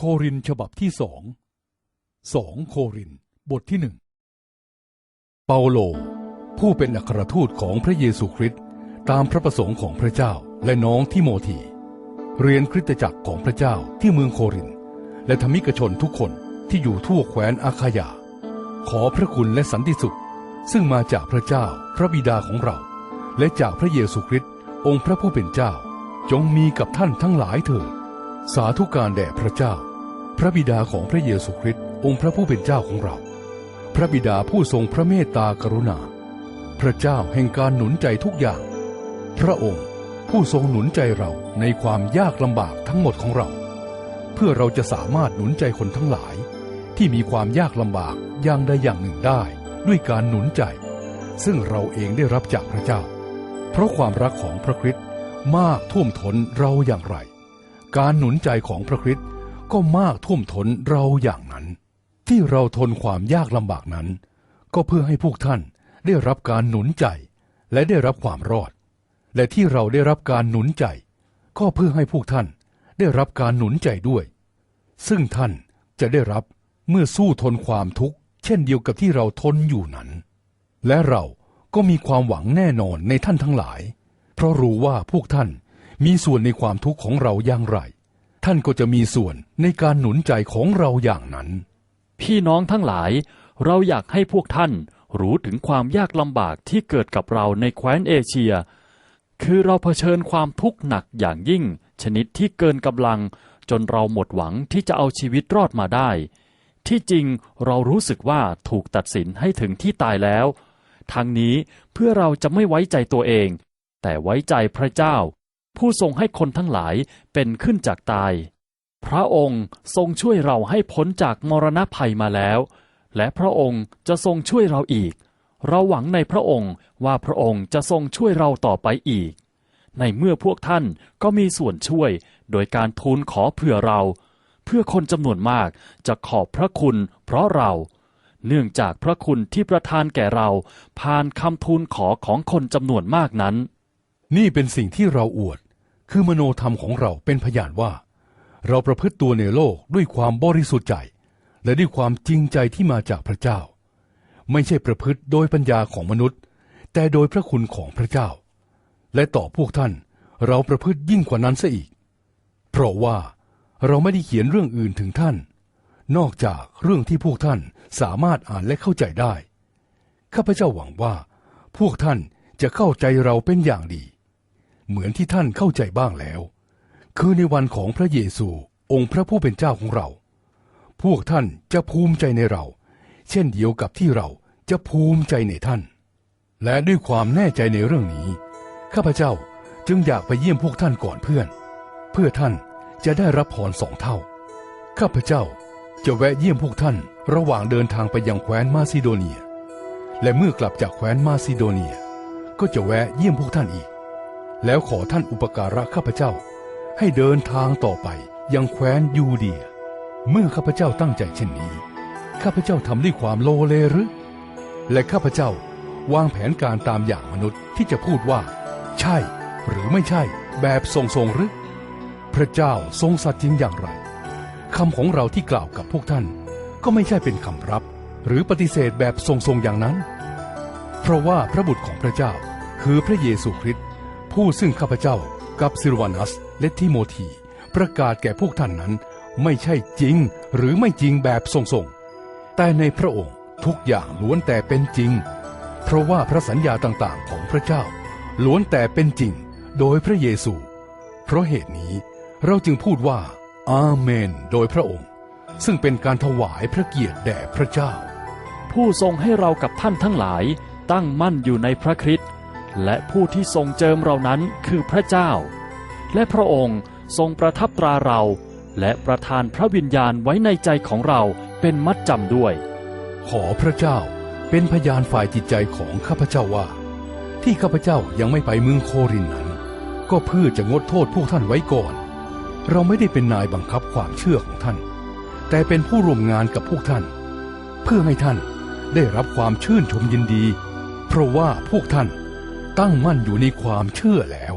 โครินฉบับที่สองสองโครินบทที่หนึ่งเปาโล ผู้เป็นอัครทูตของพระเยซูคริสต์ตามพระประสงค์ของพระเจ้าและน้องทิโมธีเรียนคริสตจักรของพระเจ้าที่เมืองโคริน และธรรมิกชนทุกคนที่อยู่ทั่วแคว้นอาคายา ขอพระคุณและสันติสุข ซึ่งมาจากพระเจ้าพระบิดาของเรา และจากพระเยซูคริสต์องค์พระผู้เป็นเจ้า จงมีกับท่านทั้งหลายเถิด สาธุการแด่พระเจ้า พระบิดาของพระเยซูคริสต์องค์พระผู้เป็นเจ้าของเรา พระบิดาผู้ทรงพระเมตตากรุณา พระเจ้าแห่งการหนุนใจทุกอย่าง พระองค์ผู้ทรงหนุนใจเราในความยากลำบากทั้งหมดของเรา เพื่อเราจะสามารถหนุนใจคนทั้งหลาย ที่มีความยากลำบากอย่างใดอย่างหนึ่งได้ ด้วยการหนุนใจ ซึ่งเราเองได้รับจากพระเจ้า เพราะความรักของพระคริสต์มากท่วมท้นเราอย่างไร การหนุนใจของพระคริสต์ก็มากท่วมท้นเราอย่างนั้น ที่เราทนความยากลำบากนั้น ก็เพื่อให้พวกท่านได้รับการหนุนใจ และได้รับความรอด และที่เราได้รับการหนุนใจ ก็เพื่อให้พวกท่านได้รับการหนุนใจด้วย ซึ่งท่านจะได้รับเมื่อสู้ทนความทุกข์เช่นเดียวกับที่เราทนอยู่นั้น และเราก็มีความหวังแน่นอนในท่านทั้งหลาย เพราะรู้ว่าพวกท่านมีส่วนในความทุกข์ของเราอย่างไร ท่านก็จะมีส่วนในการหนุนใจของเราอย่างนั้น พี่น้องทั้งหลาย เราอยากให้พวกท่านรู้ถึงความยากลำบากที่เกิดกับเราในแคว้นเอเชีย คือเราเผชิญความทุกข์หนักอย่างยิ่ง ชนิดที่เกินกำลัง จนเราหมดหวังที่จะเอาชีวิตรอดมาได้ ที่จริงเรารู้สึกว่าถูกตัดสินให้ถึงที่ตายแล้ว ทั้งนี้เพื่อเราจะไม่ไว้ใจตัวเอง แต่ไว้ใจพระเจ้า ผู้ทรงให้คนทั้งหลายเป็นขึ้นจากตาย พระองค์ทรงช่วยเราให้พ้นจากมรณะภัยมาแล้ว และพระองค์จะทรงช่วยเราอีก เราหวังในพระองค์ว่าพระองค์จะทรงช่วยเราต่อไปอีก ในเมื่อพวกท่านก็มีส่วนช่วยโดยการทูลขอเผื่อเรา เพื่อคนจำนวนมากจะขอบพระคุณเพราะเราเนื่องจากพระคุณที่ประทานแก่เราผ่านคำทูลขอของคนจำนวนมากนั้น นี่เป็นสิ่งที่เราอวด คือมโนธรรมของเราเป็นพยานว่า เราประพฤติตัวในโลกด้วยความบริสุทธิ์ใจ และด้วยความจริงใจที่มาจากพระเจ้า ไม่ใช่ประพฤติโดยปัญญาของมนุษย์ แต่โดยพระคุณของพระเจ้า และต่อพวกท่านเราประพฤติยิ่งกว่านั้นซะอีก เพราะว่าเราไม่ได้เขียนเรื่องอื่นถึงท่าน นอกจากเรื่องที่พวกท่านสามารถอ่านและเข้าใจได้ ข้าพเจ้าหวังว่า พวกท่านจะเข้าใจเราเป็นอย่างดี เหมือนที่ท่านเข้าใจบ้างแล้ว คือในวันของพระเยซูองค์พระผู้เป็นเจ้าของเรา พวกท่านจะภูมิใจในเรา เช่นเดียวกับที่เราจะภูมิใจในท่าน และด้วยความแน่ใจในเรื่องนี้ ข้าพเจ้าจึงอยากไปเยี่ยมพวกท่านก่อนเพื่อน เพื่อท่านจะได้รับพรสองเท่า ข้าพเจ้าจะแวะเยี่ยมพวกท่านระหว่างเดินทางไปยังแคว้นมาซิโดเนีย และเมื่อกลับจากแคว้นมาซิโดเนีย ก็จะแวะเยี่ยมพวกท่านอีก แล้วขอท่านอุปการะข้าพเจ้า ให้เดินทางต่อไปยังแคว้นยูเดีย เมื่อข้าพเจ้าตั้งใจเช่นนี้ ข้าพเจ้าทำด้วยความโลเลหรือ และข้าพเจ้าวางแผนการตามอย่างมนุษย์ที่จะพูดว่า ใช่ หรือไม่ใช่แบบทรงๆหรือ พระเจ้าทรงสัตย์จริงอย่างไรคำของเราที่กล่าวกับพวกท่าน ก็ไม่ใช่เป็นคำรับ หรือปฏิเสธแบบทรงๆอย่างนั้น เพราะว่าพระบุตรของพระเจ้าคือพระเยซูคริสต์ ผู้ซึ่งข้าพเจ้ากับซิลวานัสและทิโมธี ประกาศแก่พวกท่านนั้น ไม่ใช่จริงหรือไม่จริงแบบทรงๆ แต่ในพระองค์ทุกอย่างล้วนแต่เป็นจริง เพราะว่าพระสัญญาต่างๆของพระเจ้า ล้วนแต่เป็นจริงโดยพระเยซู เพราะเหตุนี้เราจึงพูดว่า อาเมน โดยพระองค์ ซึ่งเป็นการถวายพระเกียรติแด่พระเจ้า ผู้ทรงให้เรากับท่านทั้งหลายตั้งมั่นอยู่ในพระคริสต์ และผู้ที่ทรงเจิมเรานั้นคือพระเจ้า และพระองค์ทรงประทับตราเรา และประทานพระวิญญาณไว้ในใจของเราเป็นมัดจำด้วย ขอพระเจ้าเป็นพยานฝ่ายจิตใจของข้าพเจ้าว่า ที่ข้าพเจ้ายังไม่ไปเมืองโครินนั้น ก็เพื่อจะงดโทษพวกท่านไว้ก่อน เราไม่ได้เป็นนายบังคับความเชื่อของท่าน แต่เป็นผู้ร่วมงานกับพวกท่าน เพื่อให้ท่านได้รับความชื่นชมยินดี เพราะว่าพวกท่าน ตั้งมั่นอยู่ในความเชื่อแล้ว